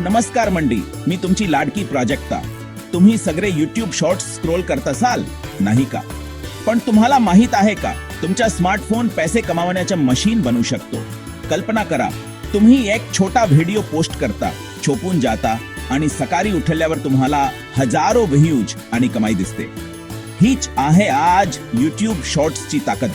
नमस्कार मंडी मी तुमची लाडकी प्राजक्ता. तुम्ही सगळे युट्यूब शॉर्ट्स स्क्रोल करत असाल? नाही का? पण तुम्हाला माहीत आहे का तुमचा स्मार्टफोन पैसे कमावण्याच्या मशीन बनू शकतो. कल्पना करा तुम्ही एक छोटा व्हिडिओ पोस्ट करता छोपून जाता आणि सकाळी उठल्यावर तुम्हाला हजारो व्ह्यूज आणि कमाई दिसते. हीच आहे आज युट्यूब शॉर्ट्सची ताकद.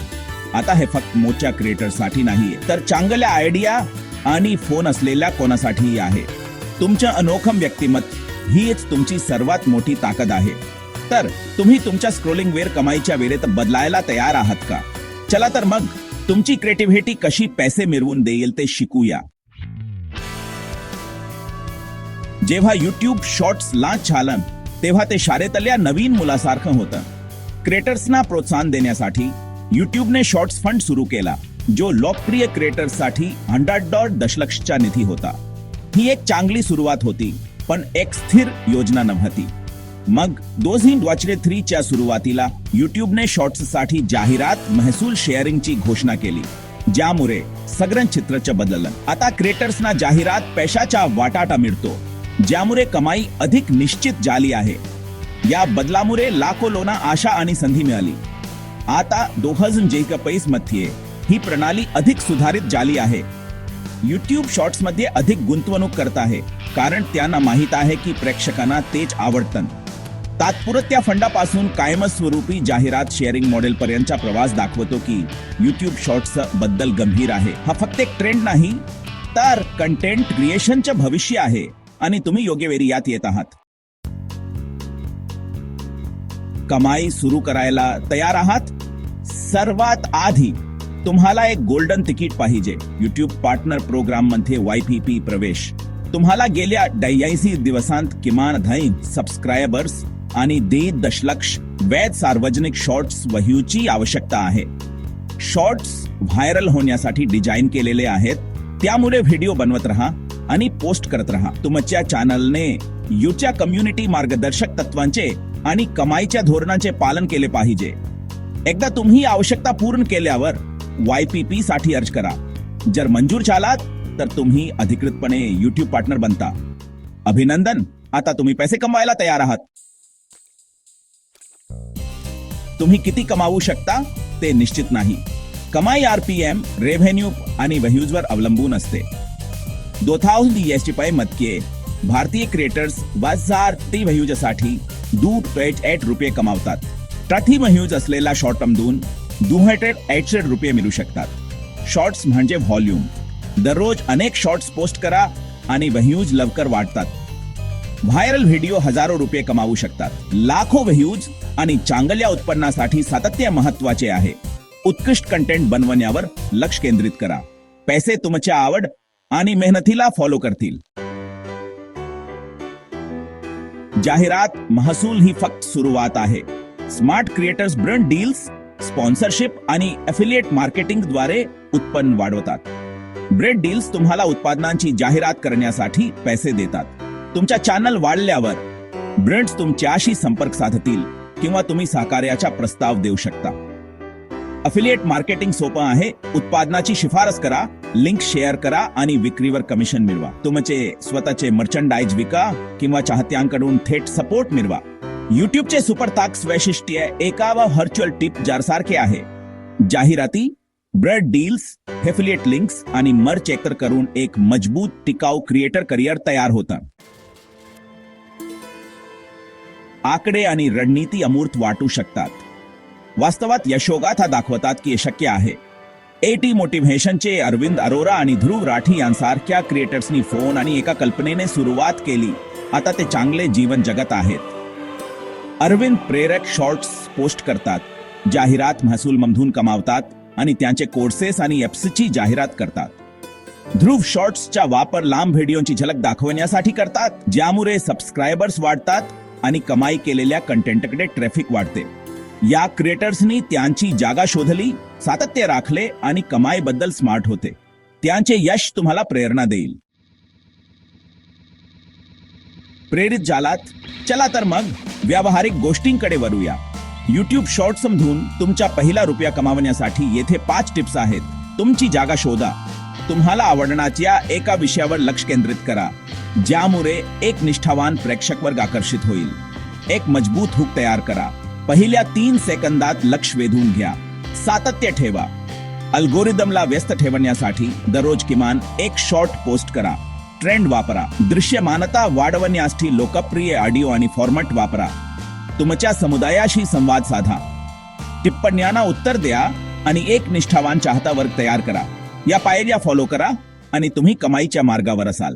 आता हे फक्त मोठ्या क्रिएटरसाठी नाहीये तर चांगल्या आयडिया आणि फोन असलेल्या कोणासाठीही आहे. तुमच्या अनोखम व्यक्तिमत्व हीच तुमची सर्वात मोठी ताकद आहे. तर तुम्ही तुमच्या स्क्रोलिंग वेअर कमाईच्या वेळेत बदलायला तयार आहात का? चला तर मग तुमची क्रिएटिव्हिटी कशी पैसे मिळवून देईल ते शिकूया. जेव्हा युट्यूब शॉर्ट्स लांच झालं तेव्हा ते शाळेतल्या नवीन मुलासारखं होतं. क्रिएटर्सना प्रोत्साहन देण्यासाठी युट्यूबने शॉर्ट्स फंड सुरू केला जो लोकप्रिय क्रिएटर्ससाठी हंड्रेड डॉट दशलक्षच्या निधी होता. ही एक चांगली सुरुवात होती पण एक स्थिर योजना नव्हती. मग दोन वाचले थ्रीच्या सुरुवातीला युट्यूबने शॉर्ट्ससाठी जाहिरात महसूल शेअरिंगची घोषणा केली ज्यामुळे सगळं चित्रच बदललं. आता क्रिएटर्सना जाहिरात पैशाचा वाटाटा मिळतो ज्यामुळे कमाई अधिक निश्चित झाली आहे. या बदलामुळे लाखो लोना आशा आणि संधी मिळाली. आता दोन हजार पैसमध्ये ही प्रणाली अधिक सुधारित झाली आहे. युट्यूब शॉर्ट्समध्ये अधिक गुंतवणूक करत आहे कारण त्यांना माहीत आहे की प्रेक्षकांना तेच आवडतं. तात्पुरत्या फंडापासून कायमस्वरूपी जाहिरात शेअरिंग मॉडेल पर्यंतचा प्रवास दाखवतो की युट्यूब शॉर्ट्सबद्दल गंभीर आहे. हा फक्त एक ट्रेंड नाही तर कंटेंट क्रिएशनचे भविष्य आहे आणि तुम्ही योग्य वेळी यात येत आहात. कमाई सुरू करायला तयार आहात? सर्वात आधी तुम्हाला एक गोल्डन तिकीट पाहिजे. युट्यूब पार्टनर प्रोग्राममध्ये वायपीपी प्रवेश. तुम्हाला गेल्या डयाऐंशी दिवसांत किमान धैन सबस्क्रायबर्स आणि दीड दशलक्ष वैध सार्वजनिक शॉर्ट्स वह्यूची आवश्यकता आहे. शॉर्ट्स व्हायरल होण्यासाठी डिझाईन केलेले आहेत. त्यामुळे व्हिडिओ बनवत राहा आणि पोस्ट करत राहा. तुमच्या चॅनलने युच्या कम्युनिटी मार्गदर्शक तत्वांचे आणि कमाईच्या धोरणाचे पालन केले पाहिजे. एकदा तुम्ही आवश्यकता पूर्ण केल्यावर वायपीपी साठी अर्ज करा. जर मंजूर झालात तर तुम्ही अधिकृतपणे युट्यूब पार्टनर बनता. अभिनंदन. आता तुम्ही पैसे कमवायला तयार आहात. तुम्ही किती कमावू शकता ते निश्चित नाही. कमाई आरपीएम रेव्हेन्यू आणि व्ह्यूजवर अवलंबून असते. दो थाउजंड एस टी मध्ये भारतीय क्रिएटर्स बाजार टी व्ह्यूजसाठी दू पॉइंट एट रुपये कमावतात. प्रति व्ह्यूज असलेला शॉर्ट टर्म दोन दो हंड्रेड रुपये मिळू शकतात. शॉर्ट्स म्हणजे व्हॉल्यूम दररोज अनेक शॉर्ट्स पोस्ट करा आणि व्ह्यूज लवकर वाढतात. व्हायरल व्हिडिओ हजारो रुपये कमावू शकतात. लाखो व्ह्यूज आणि चांगल्या उत्पन्नासाठी सातत्य महत्त्वाचे आहे. उत्कृष्ट कंटेंट बनवण्यावर लक्ष केंद्रित करा. पैसे तुमच्या आवड आणि मेहनतीला फॉलो करतील. जाहिरात महसूल ही फक्त सुरुवात आहे. Smart creators brand deals sponsorship आणि अफिलिएट मार्केटिंगद्वारे उत्पन्न वाढवतात. ब्रेड डील्स तुम्हाला उत्पादनांची जाहिरात करण्यासाठी पैसे देतात. तुमच्या चॅनल वाढल्यावर ब्रँड्स तुमच्याशी संपर्क साधतील किंवा तुम्ही सहकार्याचा प्रस्ताव देऊ शकता. अफिलिएट मार्केटिंग सोपं आहे. उत्पादनाची शिफारस करा लिंक शेअर करा आणि विक्रीवर कमिशन मिळवा. तुमचे स्वतःचे मर्चंडाईज विका किंवा चाहत्यांकडून थेट सपोर्ट मिळवा. युट्यूबचे सुपर ताक्स वैशिष्ट्य एका व व्हर्च्युअल टिप जारसारखे आहे. जाहिराती ब्रेड डील्स हेफिलिएट लिंक्स आणि मर्च एकत्र करून एक मजबूत टिकाऊ क्रिएटर करिअर तयार होतं. आकडे आणि रणनीती अमूर्त वाटू शकतात. वास्तवात यशोगाथा दाखवतात की हे शक्य आहे. एटी मोटिव्हेशनचे अरविंद अरोरा आणि ध्रुव राठी यांसारख्या क्रिएटर्सनी फोन आणि एका कल्पनेने सुरुवात केली. आता ते चांगले जीवन जगत आहेत. अरविंद प्रेरक शॉर्ट्स पोस्ट करतात जाहिरात महसूलमधून कमावतात आणि त्यांचे कोर्सेस आणि एप्सची जाहिरात करतात. ध्रुव शॉर्ट्सचा वापर लांब व्हिडिओची झलक दाखवण्यासाठी करतात ज्यामुळे सबस्क्रायबर्स वाढतात आणि कमाई केलेल्या कंटेंटकडे ट्रॅफिक वाढते. या क्रिएटर्सनी त्यांची जागा शोधली सातत्य राखले आणि कमाईबद्दल स्मार्ट होते. त्यांचे यश तुम्हाला प्रेरणा देईल. प्रेरित झालात चला तर मग व्यावहारिक गोष्टींकडे वरूया युट्यूब शॉर्ट समजून तुमच्या पहिला रुपया कमावण्यासाठी येथे पाच टिप्स आहेत. तुमची जागा शोधा. तुम्हाला आवडण्याच्या एका विषयावर लक्ष केंद्रित करा ज्यामुळे एक निष्ठावान प्रेक्षक वर्ग आकर्षित होईल. एक मजबूत हुक तयार करा. पहिल्या तीन सेकंदात लक्ष वेधून घ्या. सातत्य ठेवा. अल्गोरिदमला व्यस्त ठेवण्यासाठी दररोज किमान एक शॉर्ट पोस्ट करा. ट्रेंड वापरा. दृश्यमानता वाढवण्यासाठी लोकप्रिय ऑडिओ आणि फॉर्मॅट वापरा. तुमच्या समुदायाशी संवाद साधा. टिप्पण्यांना उत्तर द्या आणि एक निष्ठावान चाहता वर्ग तयार करा. या पायऱ्या फॉलो करा आणि तुम्ही कमाईच्या मार्गावर असाल.